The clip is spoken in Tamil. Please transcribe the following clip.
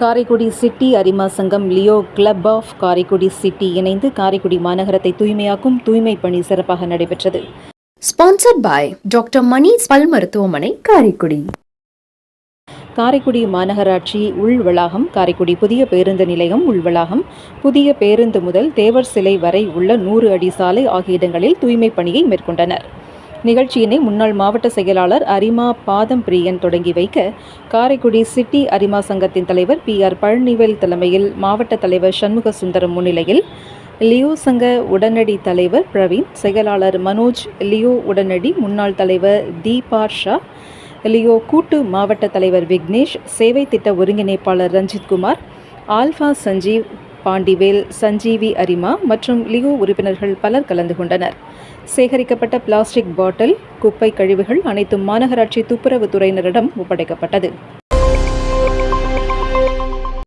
காரைக்குடி சிட்டி அரிமா சங்கம் Leo club of Karaikudi city இணைந்து காரைக்குடி மாநகரத்தை தூய்மையாக்கும் தூய்மை பணி சிறப்பாக நடைபெற்றது. ஸ்பான்சர்ட் பை டாக்டர் மணீஸ் பல் மருத்துவமனை காரைக்குடி காரைக்குடி மாநகராட்சி உள் வளாகம் காரைக்குடி புதிய பேருந்து நிலையம் உள் வளாகம் புதிய பேருந்து முதல் தேவர் சிலை வரை உள்ள நூறு அடி சாலை ஆகிய இடங்களில் தூய்மை பணியை மேற்கொண்டனர். நிகழ்ச்சியினை முன்னாள் மாவட்ட செயலாளர் அரிமா பாதம் பிரியன் தொடங்கி வைக்க காரைக்குடி சிட்டி அரிமா சங்கத்தின் தலைவர் பி ஆர் பழனிவேல் தலைமையில் மாவட்ட தலைவர் சண்முக சுந்தரம் முன்னிலையில் லியோ சங்க உடனடி தலைவர் பிரவீன் செயலாளர் மனோஜ் லியோ உடனடி முன்னாள் தலைவர் தீபா ஷா லியோ கூட்டு மாவட்ட தலைவர் விக்னேஷ் சேவை திட்ட ஒருங்கிணைப்பாளர் ரஞ்சித்குமார் ஆல்ஃபா சஞ்சீவ் பாண்டிவேல் சஞ்சீவி அரிமா மற்றும் லியோ உறுப்பினர்கள் பலர் கலந்து கொண்டனர். சேகரிக்கப்பட்ட பிளாஸ்டிக் பாட்டில் குப்பை கழிவுகள் அனைத்தும் மாநகராட்சி துப்புரவு துறையினரிடம் ஒப்படைக்கப்பட்டது.